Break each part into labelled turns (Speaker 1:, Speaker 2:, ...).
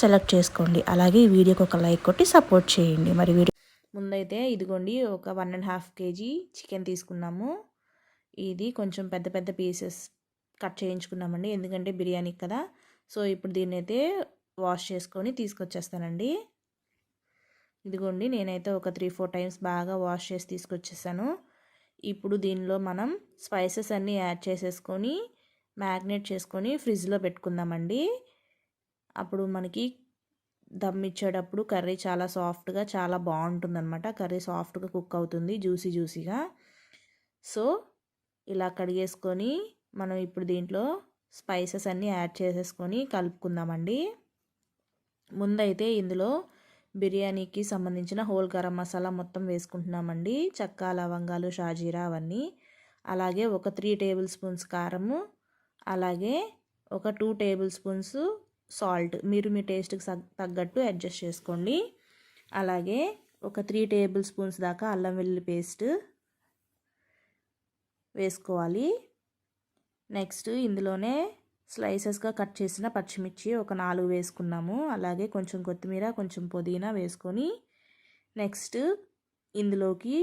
Speaker 1: Select చేసుకోండి. అలాగే ఈ వీడియోకి ఒక లైక్ కొట్టి సపోర్ట్ చేయండి. మరి వీడియో ముందైతే ఇదిగోండి ఒక one and half KG chicken తీసుకున్నాము. ఇది కొంచెం పెద్ద పెద్ద పీసెస్ కట్ చేయించుకున్నామండి. ఎందుకంటే బిర్యానీ కదా. సో ఇప్పుడు దీన్ని అయితే వాష్ చేసుకొని తీసుకొచ్చేస్తానండి. ఇదిగోండి నేనైతే ఒక త్రీ ఫోర్ టైమ్స్ బాగా వాష్ చేసి తీసుకొచ్చేసాను. ఇప్పుడు దీనిలో మనం స్పైసెస్ అన్నీ యాడ్ చేసేసుకొని మ్యాగ్నేట్ చేసుకొని ఫ్రిడ్జ్లో పెట్టుకుందామండి. అప్పుడు మనకి దమ్ ఇచ్చేటప్పుడు కర్రీ చాలా సాఫ్ట్గా చాలా బాగుంటుంది అనమాట కర్రీ సాఫ్ట్గా కుక్ అవుతుంది జ్యూసీ జ్యూసీగా. సో ఇలా కడిగేసుకొని మనం ఇప్పుడు దీంట్లో స్పైసెస్ అన్నీ యాడ్ చేసేసుకొని కలుపుకుందామండి. ముందైతే ఇందులో బిర్యానీకి సంబంధించిన హోల్ గరం మసాలా మొత్తం వేసుకుంటున్నామండి. చెక్క లవంగాలు షాజీరా అవన్నీ. అలాగే ఒక త్రీ టేబుల్ స్పూన్స్ కారము. అలాగే ఒక టూ టేబుల్ స్పూన్స్ సాల్ట్. మీరు మీ టేస్ట్కి తగ్గట్టు అడ్జస్ట్ చేసుకోండి. అలాగే ఒక త్రీ టేబుల్ స్పూన్స్ దాకా అల్లం వెల్లుల్లి పేస్ట్ వేసుకోవాలి. నెక్స్ట్ ఇందులోనే స్లైసెస్గా కట్ చేసిన పచ్చిమిర్చి ఒక నాలుగు వేసుకున్నాము. అలాగే కొంచెం కొత్తిమీర కొంచెం పుదీనా వేసుకొని నెక్స్ట్ ఇందులోకి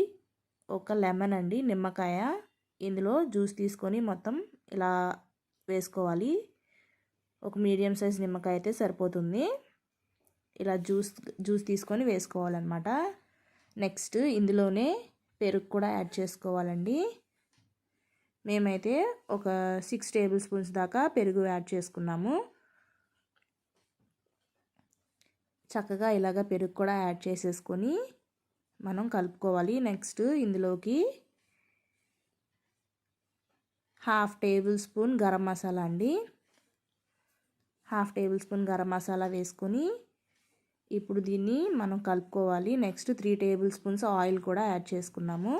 Speaker 1: ఒక లెమన్ అండి నిమ్మకాయ. ఇందులో జ్యూస్ తీసుకొని మొత్తం ఇలా వేసుకోవాలి. ఒక మీడియం సైజ్ నిమ్మకాయ అయితే సరిపోతుంది. ఇలా జ్యూస్ జ్యూస్ తీసుకొని వేసుకోవాలన్నమాట. నెక్స్ట్ ఇందులోనే పెరుగు కూడా యాడ్ చేసుకోవాలండి. మేమైతే ఒక సిక్స్ టేబుల్ స్పూన్స్ దాకా పెరుగు యాడ్ చేసుకున్నాము. చక్కగా ఇలాగ పెరుగు కూడా యాడ్ చేసేసుకొని మనం కలుపుకోవాలి. నెక్స్ట్ ఇందులోకి half tablespoon garam masala అండి. Half tablespoon garam masala వేసుకొని ఇప్పుడు దీన్ని మనం కలుపుకోవాలి. Next three tablespoons oil కూడా యాడ్ చేసుకున్నాము.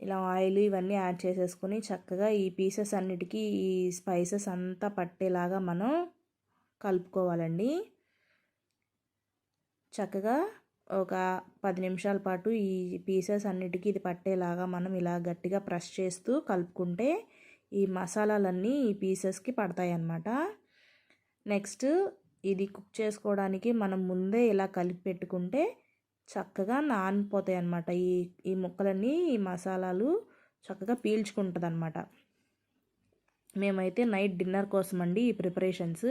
Speaker 1: ఇలా ఆయిల్ ఇవన్నీ యాడ్ చేసేసుకొని చక్కగా ఈ పీసెస్ అన్నిటికీ ఈ స్పైసెస్ అంతా పట్టేలాగా మనం కలుపుకోవాలండి. చక్కగా ఒక పది నిమిషాల పాటు ఈ పీసెస్ అన్నిటికీ ఇది పట్టేలాగా మనం ఇలా గట్టిగా ప్రెస్ చేస్తూ కలుపుకుంటే ఈ మసాలాలన్నీ ఈ పీసెస్కి పడతాయి అన్నమాట నెక్స్ట్ ఇది కుక్ చేసుకోవడానికి మనం ముందే ఇలా కలిపి పెట్టుకుంటే చక్కగా నానిపోతాయి అన్నమాట ఈ ఈ ముక్కలన్నీ ఈ మసాలాలు చక్కగా పీల్చుకుంటుంది అనమాట మేమైతే నైట్ డిన్నర్ కోసం అండి ఈ ప్రిపరేషన్స్.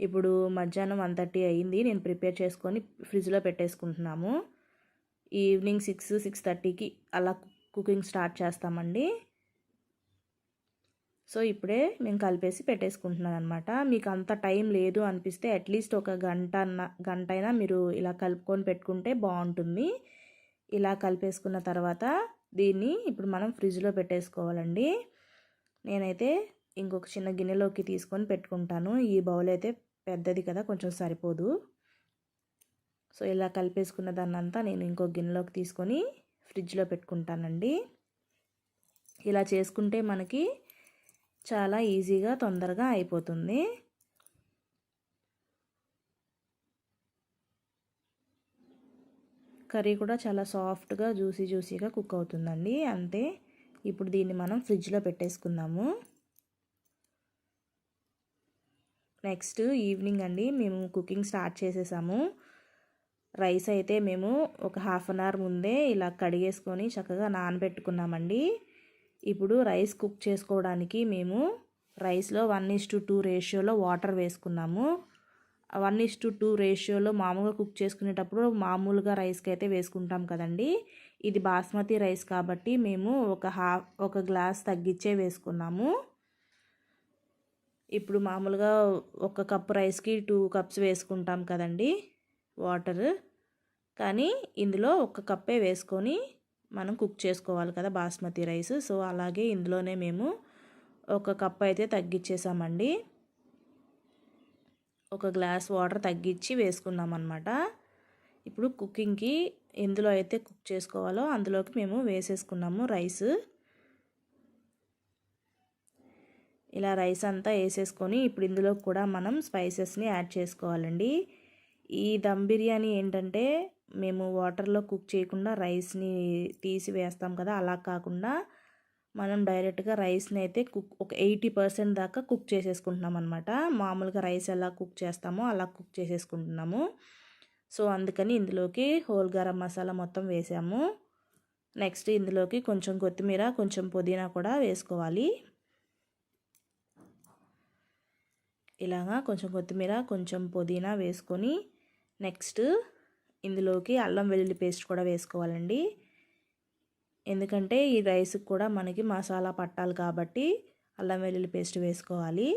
Speaker 1: ఇప్పుడు మధ్యాహ్నం వన్ థర్టీ అయ్యింది నేను ప్రిపేర్ చేసుకొని ఫ్రిడ్జ్లో పెట్టేసుకుంటున్నాము. ఈవినింగ్ సిక్స్ సిక్స్ థర్టీకి అలా కుకింగ్ స్టార్ట్ చేస్తామండి. సో ఇప్పుడే మేము కలిపేసి పెట్టేసుకుంటున్నాను అనమాట మీకు అంత టైం లేదు అనిపిస్తే అట్లీస్ట్ ఒక గంట గంట అయినా మీరు ఇలా కలుపుకొని పెట్టుకుంటే బాగుంటుంది. ఇలా కలిపేసుకున్న తర్వాత దీన్ని ఇప్పుడు మనం ఫ్రిడ్జ్లో పెట్టేసుకోవాలండి. నేనైతే ఇంకొక చిన్న గిన్నెలోకి తీసుకొని పెట్టుకుంటాను. ఈ బౌల్ అయితే పెద్దది కదా కొంచెం సరిపోదు. సో ఇలా కలిపేసుకున్న దాన్ని అంతా నేను ఇంకో గిన్నెలోకి తీసుకొని ఫ్రిడ్జ్లో పెట్టుకుంటానండి. ఇలా చేసుకుంటే మనకి చాలా ఈజీగా తొందరగా అయిపోతుంది. కర్రీ కూడా చాలా సాఫ్ట్గా జ్యూసీ జ్యూసీగా కుక్ అవుతుందండి. అంతే. ఇప్పుడు దీన్ని మనం ఫ్రిడ్జ్లో పెట్టేసుకుందాము. నెక్స్ట్ ఈవినింగ్ అండి మేము కుకింగ్ స్టార్ట్ చేసేసాము. రైస్ అయితే మేము ఒక హాఫ్ అన్ అవర్ ముందే ఇలా కడిగేసుకొని చక్కగా నానబెట్టుకున్నామండి. ఇప్పుడు రైస్ కుక్ చేసుకోవడానికి మేము రైస్లో వన్ ఇస్ టు టూ రేషియోలో వాటర్ వేసుకున్నాము. వన్ ఇస్ టు టూ రేషియోలో మామూలుగా కుక్ చేసుకునేటప్పుడు మామూలుగా రైస్కి అయితే వేసుకుంటాం కదండి. ఇది బాస్మతి రైస్ కాబట్టి మేము ఒక హాఫ్ ఒక గ్లాస్ తగ్గించే వేసుకున్నాము. ఇప్పుడు మామూలుగా ఒక కప్ రైస్కి టూ కప్స్ వేసుకుంటాం కదండి వాటర్. కానీ ఇందులో ఒక కప్పే వేసుకొని మనం కుక్ చేసుకోవాలి కదా బాస్మతి రైస్. సో అలాగే ఇందులోనే మేము ఒక కప్ అయితే తగ్గించేసామండి ఒక గ్లాస్ వాటర్ తగ్గించి వేసుకున్నాం అనమాట ఇప్పుడు కుకింగ్కి ఎందులో అయితే కుక్ చేసుకోవాలో అందులోకి మేము వేసేసుకున్నాము రైస్. ఇలా రైస్ అంతా వేసేసుకొని ఇప్పుడు ఇందులో కూడా మనం స్పైసెస్ని యాడ్ చేసుకోవాలండి. ఈ దమ్ బిర్యానీ ఏంటంటే మేము వాటర్లో కుక్ చేయకుండా రైస్ని తీసి వేస్తాం కదా అలా కాకుండా మనం డైరెక్ట్గా రైస్ని అయితే కుక్ ఒక ఎయిటీ పర్సెంట్ దాకా కుక్ చేసేసుకుంటున్నాం అనమాట మామూలుగా రైస్ ఎలా కుక్ చేస్తామో అలా కుక్ చేసేసుకుంటున్నాము. సో అందుకని ఇందులోకి హోల్ గరం మసాలా మొత్తం వేసాము. నెక్స్ట్ ఇందులోకి కొంచెం కొత్తిమీర కొంచెం పుదీనా కూడా వేసుకోవాలి. ఇలాగా కొంచెం కొత్తిమీర కొంచెం పుదీనా వేసుకొని నెక్స్ట్ ఇందులోకి అల్లం వెల్లుల్లి పేస్ట్ కూడా వేసుకోవాలండి. ఎందుకంటే ఈ రైస్కి కూడా మనకి మసాలా పట్టాలి కాబట్టి అల్లం వెల్లుల్లి పేస్ట్ వేసుకోవాలి.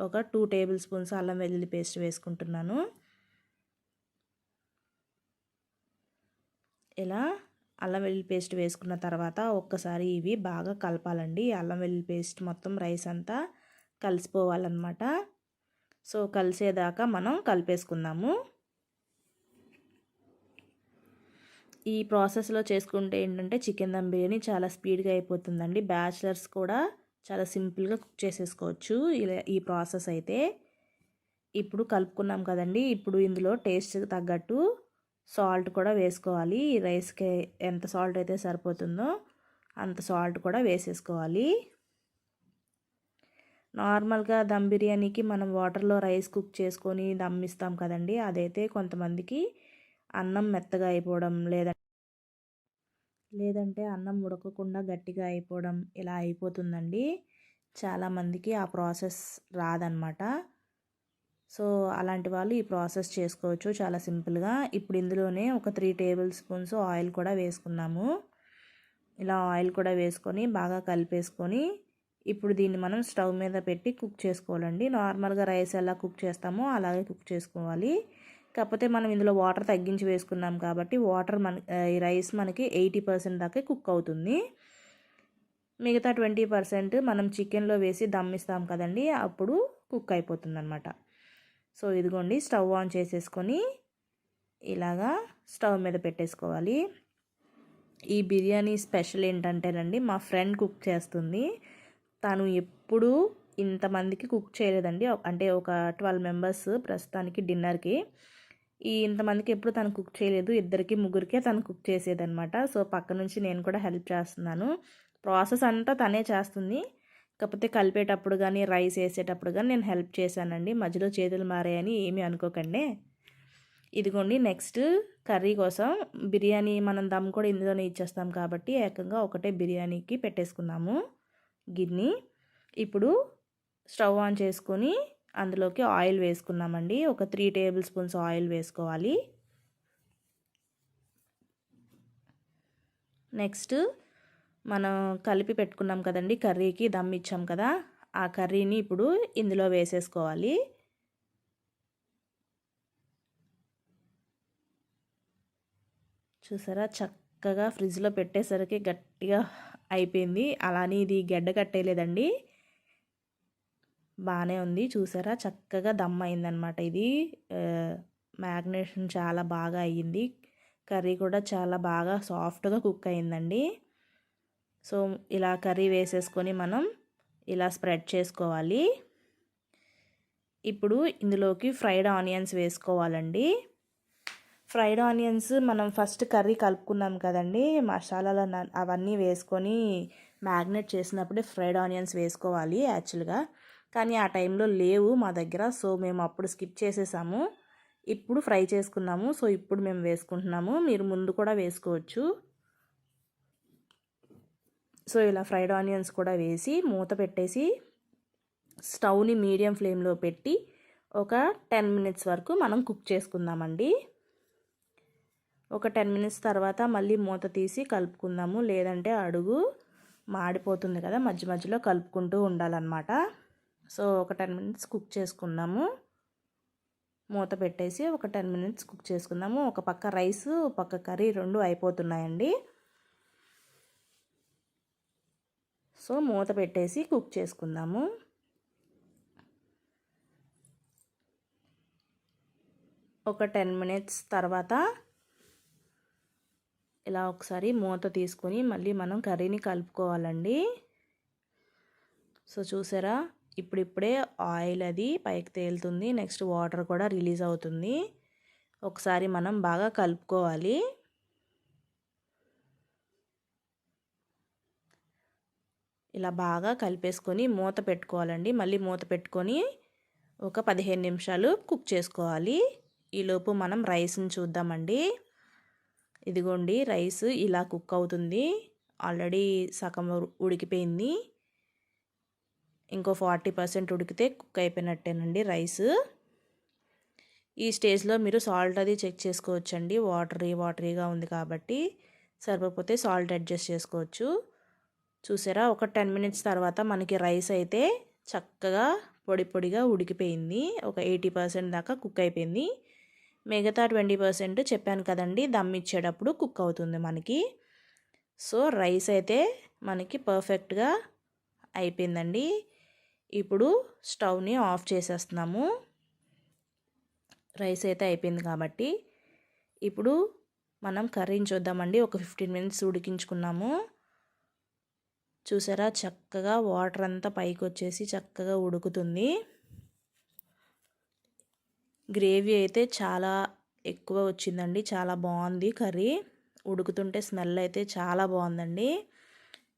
Speaker 1: ఒక టూ టేబుల్ స్పూన్స్ అల్లం వెల్లుల్లి పేస్ట్ వేసుకుంటున్నాను. ఇలా అల్లం వెల్లుల్లి పేస్ట్ వేసుకున్న తర్వాత ఒక్కసారి ఇవి బాగా కలపాలండి. అల్లం వెల్లుల్లి పేస్ట్ మొత్తం రైస్ అంతా కలిసిపోవాలన్నమాట. సో కలిసేదాకా మనం కలిపేసుకుందాము. ఈ ప్రాసెస్లో చేసుకుంటే ఏంటంటే చికెన్ దమ్ బిర్యానీ చాలా స్పీడ్గా అయిపోతుందండి. బ్యాచిలర్స్ కూడా చాలా సింపుల్గా కుక్ చేసేసుకోవచ్చు ఇలా ఈ ప్రాసెస్ అయితే. ఇప్పుడు కలుపుకున్నాం కదండి. ఇప్పుడు ఇందులో టేస్ట్ తగ్గట్టు సాల్ట్ కూడా వేసుకోవాలి. ఈ రైస్కి ఎంత సాల్ట్ అయితే సరిపోతుందో అంత సాల్ట్ కూడా వేసేసుకోవాలి. నార్మల్గా దమ్ బిర్యానీకి మనం వాటర్లో రైస్ కుక్ చేసుకొని దమ్ ఇస్తాం కదండి. అదైతే కొంతమందికి అన్నం మెత్తగా అయిపోవడం లేదంటే లేదంటే అన్నం ఉడకకుండా గట్టిగా అయిపోవడం ఇలా అయిపోతుందండి. చాలామందికి ఆ ప్రాసెస్ రాదనమాట. సో అలాంటి వాళ్ళు ఈ ప్రాసెస్ చేసుకోవచ్చు చాలా సింపుల్గా. ఇప్పుడు ఇందులోనే ఒక త్రీ టేబుల్ స్పూన్స్ ఆయిల్ కూడా వేసుకున్నాము. ఇలా ఆయిల్ కూడా వేసుకొని బాగా కలిపేసుకొని ఇప్పుడు దీన్ని మనం స్టవ్ మీద పెట్టి కుక్ చేసుకోవాలండి. నార్మల్గా రైస్ ఎలా కుక్ చేస్తామో అలాగే కుక్ చేసుకోవాలి. కాకపోతే మనం ఇందులో వాటర్ తగ్గించి వేసుకున్నాం కాబట్టి వాటర్ మన ఈ రైస్ మనకి ఎయిటీ పర్సెంట్ దాకా కుక్ అవుతుంది. మిగతా ట్వంటీ పర్సెంట్ మనం చికెన్లో వేసి దమ్మిస్తాం కదండి అప్పుడు కుక్ అయిపోతుంది అనమాట సో ఇదిగోండి స్టవ్ ఆన్ చేసేసుకొని ఇలాగా స్టవ్ మీద పెట్టేసుకోవాలి. ఈ బిర్యానీ స్పెషల్ ఏంటంటేనండి మా ఫ్రెండ్ కుక్ చేస్తుంది. తను ఎప్పుడూ ఇంతమందికి కుక్ చేయలేదండి. అంటే ఒక ట్వెల్వ్ మెంబర్స్ ప్రస్తుతానికి డిన్నర్కి. ఈ ఇంతమందికి ఎప్పుడు తను కుక్ చేయలేదు. ఇద్దరికి ముగ్గురికే తను కుక్ చేసేదనమాట సో పక్క నుంచి నేను కూడా హెల్ప్ చేస్తున్నాను. ప్రాసెస్ అంతా తనే చేస్తుంది. కాకపోతే కలిపేటప్పుడు కానీ రైస్ వేసేటప్పుడు కానీ నేను హెల్ప్ చేశానండి. మధ్యలో చేతులు మారాయని ఏమీ అనుకోకండి. ఇదిగోండి నెక్స్ట్ కర్రీ కోసం బిర్యానీ మనం దమ్ కూడా ఇందులోనే ఇచ్చేస్తాం కాబట్టి ఏకంగా ఒకటే బిర్యానీకి పెట్టేసుకున్నాము. గిన్నె. ఇప్పుడు స్టవ్ ఆన్ చేసుకొని అందులోకి ఆయిల్ వేసుకున్నామండి. ఒక త్రీ టేబుల్ స్పూన్స్ ఆయిల్ వేసుకోవాలి. నెక్స్ట్ మనం కలిపి పెట్టుకున్నాం కదండి కర్రీకి దమ్ ఇచ్చాం కదా ఆ కర్రీని ఇప్పుడు ఇందులో వేసేసుకోవాలి. చూసారా చక్కగా ఫ్రిడ్జ్లో పెట్టేసరికి గట్టిగా అయిపోయింది. అలానే ఇది గడ్డ కట్టేయలేదండి. బాగానే ఉంది. చూసారా? చక్కగా దమ్ అయిందనమాట ఇది. మ్యాగ్నేషన్ చాలా బాగా అయ్యింది. కర్రీ కూడా చాలా బాగా సాఫ్ట్గా కుక్ అయిందండి సో ఇలా కర్రీ వేసేసుకొని మనం ఇలా స్ప్రెడ్ చేసుకోవాలి. ఇప్పుడు ఇందులోకి ఫ్రైడ్ ఆనియన్స్ వేసుకోవాలండి. ఫ్రైడ్ ఆనియన్స్ మనం ఫస్ట్ కర్రీ కలుపుకున్నాం కదండి మసాలాలు అవన్నీ వేసుకొని మ్యాగ్నేట్ చేసినప్పుడే ఫ్రైడ్ ఆనియన్స్ వేసుకోవాలి యాక్చువల్గా. కానీ ఆ టైంలో లేవు మా దగ్గర. సో మేము అప్పుడు స్కిప్ చేసేసాము. ఇప్పుడు ఫ్రై చేసుకున్నాము. సో ఇప్పుడు మేము వేసుకుంటున్నాము. మీరు ముందు కూడా వేసుకోవచ్చు. సో ఇలా ఫ్రైడ్ ఆనియన్స్ కూడా వేసి మూత పెట్టేసి స్టవ్ని మీడియం ఫ్లేమ్లో పెట్టి ఒక టెన్ మినిట్స్ వరకు మనం కుక్ చేసుకుందామండి. ఒక టెన్ మినిట్స్ తర్వాత మళ్ళీ మూత తీసి కలుపుకుందాము. లేదంటే అడుగు మాడిపోతుంది కదా మధ్య మధ్యలో కలుపుకుంటూ ఉండాలన్నమాట. సో ఒక టెన్ మినిట్స్ కుక్ చేసుకుందాము. మూత పెట్టేసి ఒక టెన్ మినిట్స్ కుక్ చేసుకుందాము. ఒక పక్క రైస్ ఒక పక్క కర్రీ రెండు అయిపోతున్నాయండి. సో మూత పెట్టేసి కుక్ చేసుకుందాము. ఒక టెన్ మినిట్స్ తర్వాత ఇలా ఒకసారి మూత తీసుకొని మళ్ళీ మనం కర్రీని కలుపుకోవాలండి. సో చూసారా? ఇప్పుడిప్పుడే ఆయిల్ అది పైకి తేలుతుంది. నెక్స్ట్ వాటర్ కూడా రిలీజ్ అవుతుంది. ఒకసారి మనం బాగా కలుపుకోవాలి. ఇలా బాగా కలిపేసుకొని మూత పెట్టుకోవాలండి. మళ్ళీ మూత పెట్టుకొని ఒక పదిహేను నిమిషాలు కుక్ చేసుకోవాలి. ఈలోపు మనం రైస్ని చూద్దామండి. ఇదిగోండి రైస్ ఇలా కుక్ అవుతుంది. ఆల్రెడీ సగం ఉడికిపోయింది. ఇంకో ఫార్టీ పర్సెంట్ ఉడికితే కుక్ అయిపోయినట్టేనండి రైస్. ఈ స్టేజ్లో మీరు సాల్ట్ అది చెక్ చేసుకోవచ్చండి. వాటరీ వాటరీగా ఉంది కాబట్టి సరిపోతే సాల్ట్ అడ్జస్ట్ చేసుకోవచ్చు. చూసారా? ఒక టెన్ మినిట్స్ తర్వాత మనకి రైస్ అయితే చక్కగా పొడి పొడిగా ఉడికిపోయింది. ఒక ఎయిటీ పర్సెంట్ దాకా కుక్ అయిపోయింది. మిగతా ట్వంటీ పర్సెంట్ చెప్పాను కదండి దమ్ ఇచ్చేటప్పుడు కుక్ అవుతుంది మనకి. సో రైస్ అయితే మనకి పర్ఫెక్ట్గా అయిపోయిందండి. ఇప్పుడు స్టవ్ని ఆఫ్ చేసేస్తున్నాము. రైస్ అయితే అయిపోయింది కాబట్టి ఇప్పుడు మనం కర్రీని చూద్దామండి. ఒక ఫిఫ్టీన్ మినిట్స్ ఉడికించుకున్నాము. చూసారా? చక్కగా వాటర్ అంతా పైకి వచ్చేసి చక్కగా ఉడుకుతుంది. గ్రేవీ అయితే చాలా ఎక్కువ వచ్చిందండి. చాలా బాగుంది కర్రీ. ఉడుకుతుంటే స్మెల్ అయితే చాలా బాగుందండి.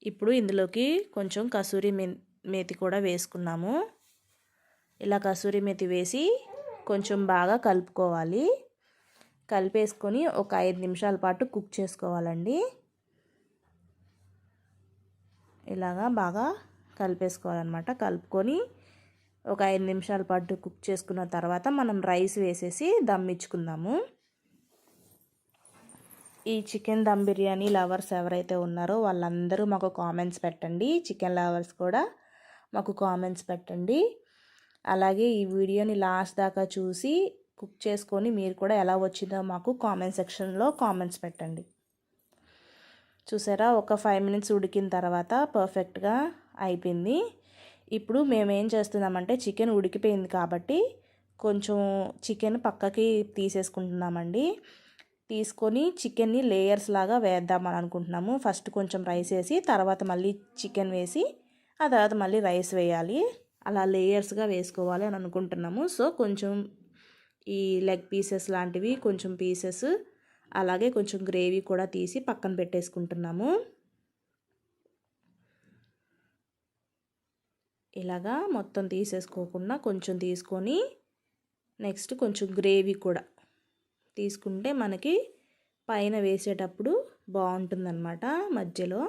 Speaker 1: ఇప్పుడు ఇందులోకి కొంచెం కసూరి మేతి మేతి కూడా వేసుకున్నాము. ఇలా కసూరి మేతి వేసి కొంచెం బాగా కలుపుకోవాలి. కలిపేసుకొని ఒక ఐదు నిమిషాల పాటు కుక్ చేసుకోవాలండి. ఇలాగా బాగా కలిపేసుకోవాలన్నమాట. కలుపుకొని ఒక ఐదు నిమిషాల పాటు కుక్ చేసుకున్న తర్వాత మనం రైస్ వేసేసి దమ్ ఇచ్చుకుందాము. ఈ చికెన్ దమ్ బిర్యానీ లవర్స్ ఎవరైతే ఉన్నారో వాళ్ళందరూ మాకు కామెంట్స్ పెట్టండి. చికెన్ లవర్స్ కూడా మాకు కామెంట్స్ పెట్టండి. అలాగే ఈ వీడియోని లాస్ట్ దాకా చూసి కుక్ చేసుకొని మీరు కూడా ఎలా వచ్చిందో మాకు కామెంట్ సెక్షన్లో కామెంట్స్ పెట్టండి. చూసారా? ఒక ఫైవ్ మినిట్స్ ఉడికిన తర్వాత పర్ఫెక్ట్గా అయిపోయింది. ఇప్పుడు మేము ఏం చేస్తున్నామంటే చికెన్ ఉడికిపోయింది కాబట్టి కొంచెం చికెన్ పక్కకి తీసేసుకుంటున్నామండి. తీసుకొని చికెన్ని లేయర్స్ లాగా వేద్దామని అనుకుంటున్నాము. ఫస్ట్ కొంచెం రైస్ వేసి తర్వాత మళ్ళీ చికెన్ వేసి ఆ తర్వాత మళ్ళీ రైస్ వేయాలి. అలా లేయర్స్గా వేసుకోవాలి అని అనుకుంటున్నాము. సో కొంచెం ఈ లెగ్ పీసెస్ లాంటివి కొంచెం పీసెస్ అలాగే కొంచెం గ్రేవీ కూడా తీసి పక్కన పెట్టేసుకుంటున్నాము. ఇలాగా మొత్తం తీసేసుకోకుండా కొంచెం తీసుకొని నెక్స్ట్ కొంచెం గ్రేవీ కూడా తీసుకుంటే మనకి పైన వేసేటప్పుడు బాగుంటుందన్నమాట మధ్యలో.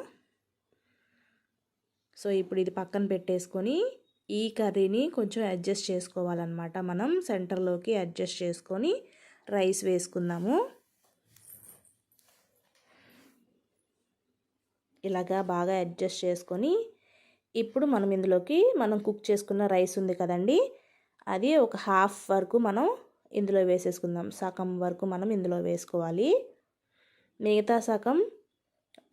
Speaker 1: సో ఇప్పుడు ఇది పక్కన పెట్టేసుకొని ఈ కర్రీని కొంచెం అడ్జస్ట్ చేసుకోవాలన్నమాట. మనం సెంటర్లోకి అడ్జస్ట్ చేసుకొని రైస్ వేసుకుందాము. ఇలాగా బాగా అడ్జస్ట్ చేసుకొని ఇప్పుడు మనం ఇందులోకి మనం కుక్ చేసుకున్న రైస్ ఉంది కదండి అది ఒక హాఫ్ వరకు మనం ఇందులో వేసేసుకుందాం. సగం వరకు మనం ఇందులో వేసుకోవాలి. మిగతా సగం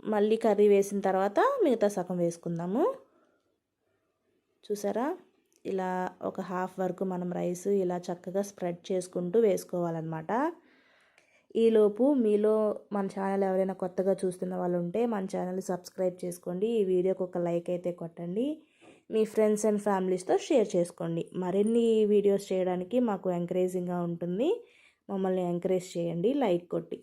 Speaker 1: మళ్ళీ కర్రీ వేసిన తర్వాత మిగతా సగం వేసుకుందాము. చూసారా? ఇలా ఒక హాఫ్ వరకు మనం రైస్ ఇలా చక్కగా స్ప్రెడ్ చేసుకుంటూ వేసుకోవాలన్నమాట. ఈలోపు మీలో మన ఛానల్ ఎవరైనా కొత్తగా చూస్తున్న వాళ్ళు ఉంటే మన ఛానల్ సబ్స్క్రైబ్ చేసుకోండి. ఈ వీడియోకి ఒక లైక్ అయితే కొట్టండి. మీ ఫ్రెండ్స్ అండ్ ఫ్యామిలీస్తో షేర్ చేసుకోండి. మరిన్ని వీడియోస్ చేయడానికి మాకు ఎంకరేజింగ్గా ఉంటుంది. మమ్మల్ని ఎంకరేజ్ చేయండి. లైక్ కొట్టి.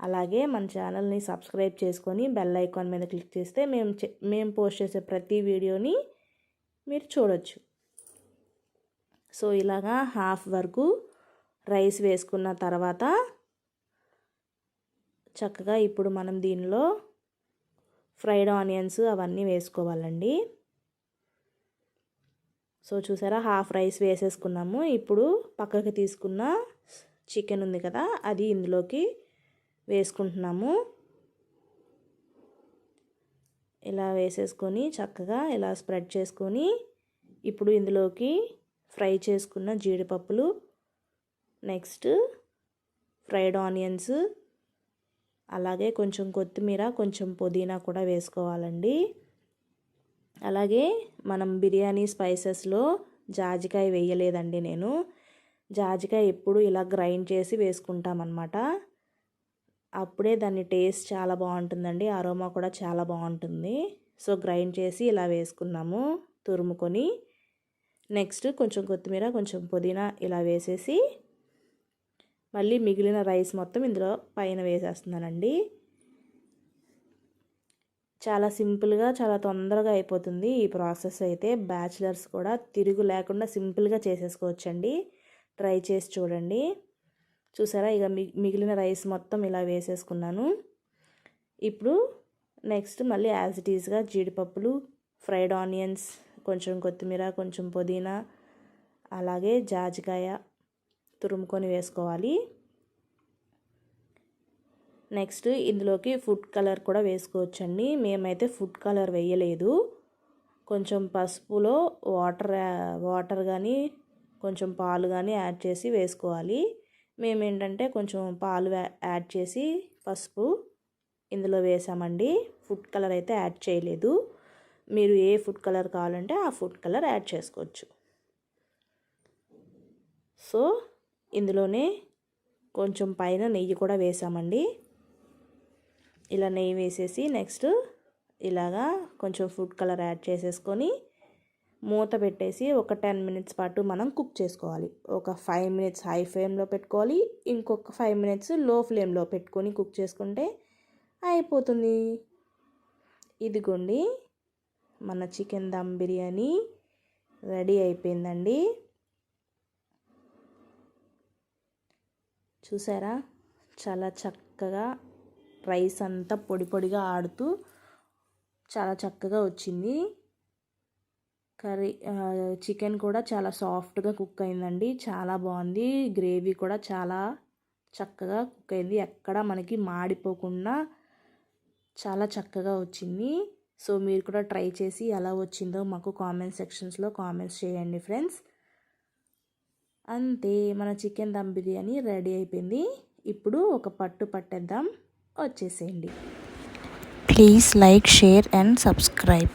Speaker 1: అలాగే మన ఛానల్ని సబ్స్క్రైబ్ చేసుకొని బెల్ ఐకాన్ మీద క్లిక్ చేస్తే మేము మేము పోస్ట్ చేసే ప్రతి వీడియోని మీరు చూడొచ్చు. సో ఇలాగా హాఫ్ వరకు రైస్ వేసుకున్న తర్వాత చక్కగా ఇప్పుడు మనం దీనిలో ఫ్రైడ్ ఆనియన్స్ అవన్నీ వేసుకోవాలండి. సో చూసారా హాఫ్ రైస్ వేసేసుకున్నాము. ఇప్పుడు పక్కకి తీసుకున్న చికెన్ ఉంది కదా అది ఇందులోకి వేసుకుంటున్నాము. ఇలా వేసేసుకొని చక్కగా ఇలా స్ప్రెడ్ చేసుకొని ఇప్పుడు ఇందులోకి ఫ్రై చేసుకున్న జీడిపప్పులు నెక్స్ట్ ఫ్రైడ్ ఆనియన్స్ అలాగే కొంచెం కొత్తిమీర కొంచెం పుదీనా కూడా వేసుకోవాలండి. అలాగే మనం బిర్యానీ స్పైసెస్లో జాజికాయ వేయలేదండి నేను. జాజికాయ ఎప్పుడు ఇలా గ్రైండ్ చేసి వేసుకుంటామన్నమాట. అప్పుడే దాని టేస్ట్ చాలా బాగుంటుందండి. అరోమా కూడా చాలా బాగుంటుంది. సో గ్రైండ్ చేసి ఇలా వేసుకున్నాము తురుముకొని. నెక్స్ట్ కొంచెం కొత్తిమీర కొంచెం పుదీనా ఇలా వేసేసి మళ్ళీ మిగిలిన రైస్ మొత్తం ఇందులో పైన వేసేస్తున్నానండి. చాలా సింపుల్గా చాలా తొందరగా అయిపోతుంది ఈ ప్రాసెస్ అయితే. బ్యాచిలర్స్ కూడా తిరుగు లేకుండా సింపుల్గా చేసేసుకోవచ్చండి. ట్రై చేసి చూడండి. చూసారా? ఇక మిగిలిన రైస్ మొత్తం ఇలా వేసేసుకున్నాను. ఇప్పుడు నెక్స్ట్ మళ్ళీ యాజ్ ఇట్ ఈస్గా జీడిపప్పులు ఫ్రైడ్ ఆనియన్స్ కొంచెం కొత్తిమీర కొంచెం పుదీనా అలాగే జాజికాయ తురుముకొని వేసుకోవాలి. నెక్స్ట్ ఇందులోకి ఫుడ్ కలర్ కూడా వేసుకోవచ్చండి. మేమైతే ఫుడ్ కలర్ వేయలేదు. కొంచెం పసుపులో వాటర్ వాటర్ కానీ కొంచెం పాలు కానీ యాడ్ చేసి వేసుకోవాలి. మేము ఏంటంటే కొంచెం పాలు యాడ్ చేసి పసుపు ఇందులో వేసామండి. ఫుడ్ కలర్ అయితే యాడ్ చేయలేదు. మీరు ఏ ఫుడ్ కలర్ కావాలంటే ఆ ఫుడ్ కలర్ యాడ్ చేసుకోవచ్చు. సో ఇందులోనే కొంచెం పైన నెయ్యి కూడా వేసామండి. ఇలా నెయ్యి వేసేసి నెక్స్ట్ ఇలాగా కొంచెం ఫుడ్ కలర్ యాడ్ చేసేసుకొని మూత పెట్టేసి ఒక టెన్ మినిట్స్ పాటు మనం కుక్ చేసుకోవాలి. ఒక ఫైవ్ మినిట్స్ హై ఫ్లేమ్లో పెట్టుకోవాలి. ఇంకొక ఫైవ్ మినిట్స్లో ఫ్లేమ్లో పెట్టుకొని కుక్ చేసుకుంటే అయిపోతుంది. ఇదిగోండి మన చికెన్ దమ్ బిర్యానీ రెడీ అయిపోయిందండి. చూసారా? చాలా చక్కగా రైస్ అంతా పొడి పొడిగా ఆడుతూ చాలా చక్కగా వచ్చింది. కర్రీ చికెన్ కూడా చాలా సాఫ్ట్గా కుక్ అయిందండి. చాలా బాగుంది. గ్రేవీ కూడా చాలా చక్కగా కుక్ అయింది. ఎక్కడ మనకి మాడిపోకుండా చాలా చక్కగా వచ్చింది. సో మీరు కూడా ట్రై చేసి ఎలా వచ్చిందో మాకు కామెంట్ సెక్షన్స్లో కామెంట్స్ చేయండి ఫ్రెండ్స్. అంతే మన చికెన్ దమ్ బిర్యానీ రెడీ అయిపోయింది. ఇప్పుడు ఒక పట్టు పట్టేద్దాం. వచ్చేసేయండి. Please like share and subscribe.